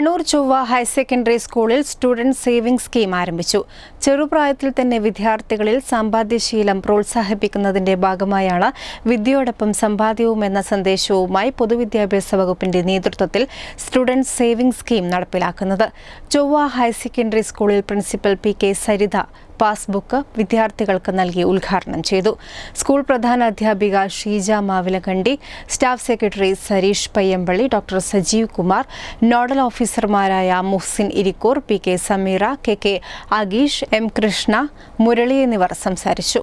Kannur Chovva higher secondary സ്കൂളിൽ student saving scheme ആരംഭിച്ചു. ചെറുപ്രായത്തിൽ തന്നെ വിദ്യാർത്ഥികളിൽ സമ്പാദ്യശീലം പ്രോത്സാഹിപ്പിക്കുന്നതിന്റെ ഭാഗമായാണ് വിദ്യയോടൊപ്പം സമ്പാദ്യവും എന്ന സന്ദേശവുമായി പൊതുവിദ്യാഭ്യാസ വകുപ്പിന്റെ നേതൃത്വത്തിൽ സ്റ്റുഡന്റ് സേവിംഗ് സ്കീം നടപ്പിലാക്കുന്നത്. ചൊവ്വ ഹയർ സെക്കൻഡറി സ്കൂളിൽ principal P K Saritha passbook വിദ്യാർത്ഥികൾക്ക് നൽകി ഉദ്ഘാടനം ചെയ്തു. സ്കൂൾ പ്രധാന അധ്യാപിക Sheeja Mavilakandi staff secretary Sareesh Payyampally doctor Sajeev Kumar nodal ഓഫീസർമാരായ Muhsin Irikkur P K Sameera K K Ageesh M Krishna Murali എന്നിവർ സംസാരിച്ചു.